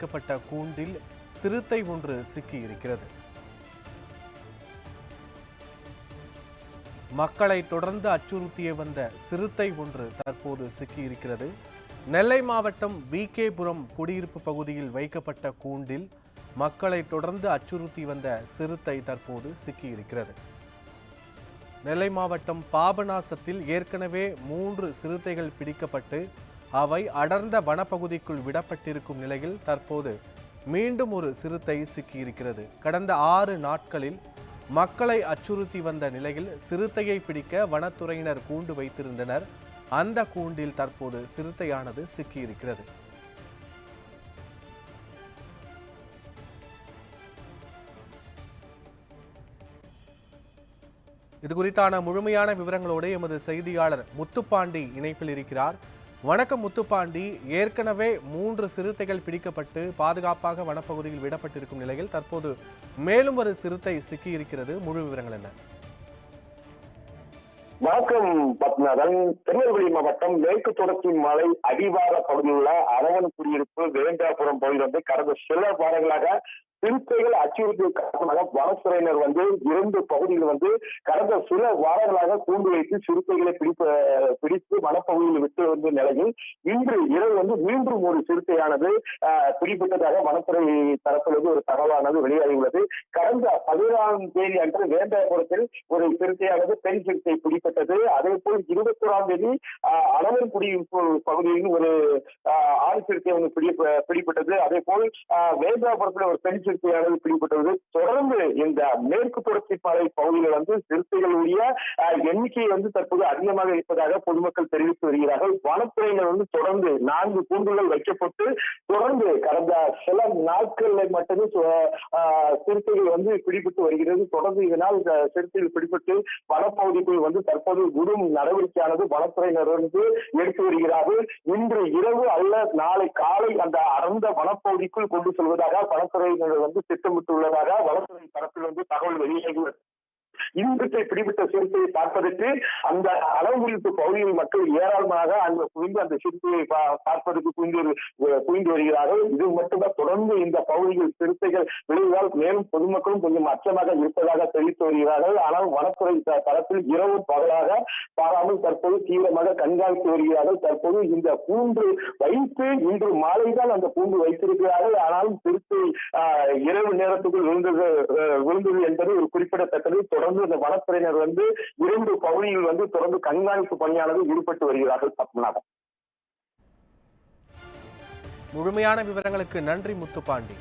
வைக்கப்பட்ட கூண்டில் சிறுத்தை ஒன்று சிக்கியிருக்கிறது. மக்களை தொடர்ந்து அச்சுறுத்திய வந்த சிறுத்தை ஒன்று தற்போது சிக்கியிருக்கிறது. நெல்லை மாவட்டம் விகேபுரம் குடியிருப்பு பகுதியில் வைக்கப்பட்ட கூண்டில் மக்களை தொடர்ந்து அச்சுறுத்தி வந்த சிறுத்தை தற்போது சிக்கியிருக்கிறது. நெல்லை மாவட்டம் பாபநாசத்தில் ஏற்கனவே மூன்று சிறுத்தைகள் பிடிக்கப்பட்டு அவை அடர்ந்த வனப்பகுதிக்குள் விடப்பட்டிருக்கும் நிலையில் தற்போது மீண்டும் ஒரு சிறுத்தை சிக்கியிருக்கிறது. கடந்த ஆறு நாட்களில் மக்களை அச்சுறுத்தி வந்த நிலையில் சிறுத்தையை பிடிக்க வனத்துறையினர் கூண்டு வைத்திருந்தனர். அந்த கூண்டில் தற்போது சிறுத்தையானது சிக்கியிருக்கிறது. இது குறித்தான முழுமையான விவரங்களோடு எமது செய்தியாளர் முத்துப்பாண்டி இணைப்பில் இருக்கிறார். வணக்கம் முத்துப்பாண்டி. ஏற்கனவே மூன்று சிறுத்தைகள் பிடிக்கப்பட்டு பாதுகாப்பாக வனப்பகுதியில் விடப்பட்டிருக்கும் நிலையில் தற்போது மேலும் ஒரு சிறுத்தை சிக்கியிருக்கிறது. முழு விவரங்கள் என்ன? வணக்கம் பத்மநாதன். திருநெல்வேலி மாவட்டம் மேற்கு தொடர்ச்சி மலை அடிவார பகுதியில் உள்ள அரவன் குடியிருப்பு வேண்டாபுரம் பகுதியில் வந்து கடந்த சில வாரங்களாக சிறுத்தைகள் அச்சுறுத்திய காரணமாக வனத்துறையினர் வந்து இரண்டு பகுதியில் வந்து கடந்த சில வாரங்களாக கூண்டு வைத்து சிறுத்தைகளை பிடிப்ப பிடித்து வனப்பகுதியில் விட்டு வந்த நிலையில் இன்று இரவு வந்து மீண்டும் ஒரு சிறுத்தையானது பிடிபட்டதாக வனத்துறை தரப்பிலிருந்து ஒரு தகவலானது வெளியாகியுள்ளது. கடந்த பதினாறாம் தேதி அன்று வேண்டாபுரத்தில் ஒரு சிறுத்தையானது பெண் சிறுத்தை பிடிப்பட்டது அதே போல் இருபத்தி ஓராம் தேதி ஆஹ், அளவன்குடி பகுதியில் ஒரு ஆஹ், ஆண் சிறுத்தை ஒன்று பிடி பிடிப்பட்டது அதே போல் ஆஹ், ஒரு பெண் சிறுத்தையானது பிடிப்பட்டது தொடர்ந்து இந்த மேற்கு தொடர்ச்சி பாறை பகுதியில் வந்து சிறுத்தைகளுடைய எண்ணிக்கை வந்து தற்போது அதிகமாக இருப்பதாக பொதுமக்கள் தெரிவித்து வருகிறார்கள். வனத்துறையினர் வந்து தொடர்ந்து நான்கு கூண்டுகள் வைக்கப்பட்டு தொடர்ந்து கடந்த சில நாட்களில் மட்டுமே சிறுத்தைகள் வந்து பிடிபட்டு வருகிறது. தொடர்ந்து இதனால் இந்த சிறுத்தைகள் பிடிபட்டு வனப்பகுதிக்குள் வந்து தற்போது விடும் நடவடிக்கையானது வனத்துறையினர் வந்து எடுத்து வருகிறார்கள். இன்று இரவு அல்ல நாளை காலை அந்த அறந்த வனப்பகுதிக்குள் கொண்டு செல்வதாக வனத்துறையினர் வந்து திட்டமிட்டுள்ளதாக வனத்துறை தரப்பில் வந்து தகவல் வெளியாகியுள்ளது இன்றைக்கு பிடிபட்ட சிறுத்தையை பார்ப்பதற்கு அந்த அளவுகுறிப்பு பகுதியில் மக்கள் ஏராளமாக அந்த குவிந்து அந்த சிறுத்தையை பார்ப்பதற்கு குவிந்து குவிந்து வருகிறார்கள். இது மட்டும்தான். தொடர்ந்து இந்த பகுதியில் சிறுத்தைகள் விளைவதால் மேலும் பொதுமக்களும் கொஞ்சம் அச்சமாக இருப்பதாக தெரிவித்து வருகிறார்கள். ஆனால் வனத்துறை தரப்பில் இரவு பகலாக பாராமல் தற்போது தீவிரமாக கண்காணித்து வருகிறார்கள். தற்போது இந்த கூண்டு வைத்து இன்று மாலைதான் அந்த கூண்டு வைத்திருக்கிறார்கள். ஆனாலும் சிறுத்தை ஆஹ், இரவு நேரத்துக்குள் விழுந்தது விழுந்தது என்பது ஒரு குறிப்பிடத்தக்கது. தொடர்ந்து இந்த வனத்துறையினர் வந்து இரண்டு பகுதியில் வந்து தொடர்ந்து கண்காணிப்பு பணியானது ஈடுபட்டு வருகிறார்கள் பத்மநாபன். முழுமையான விவரங்களுக்கு நன்றி முத்துப்பாண்டி.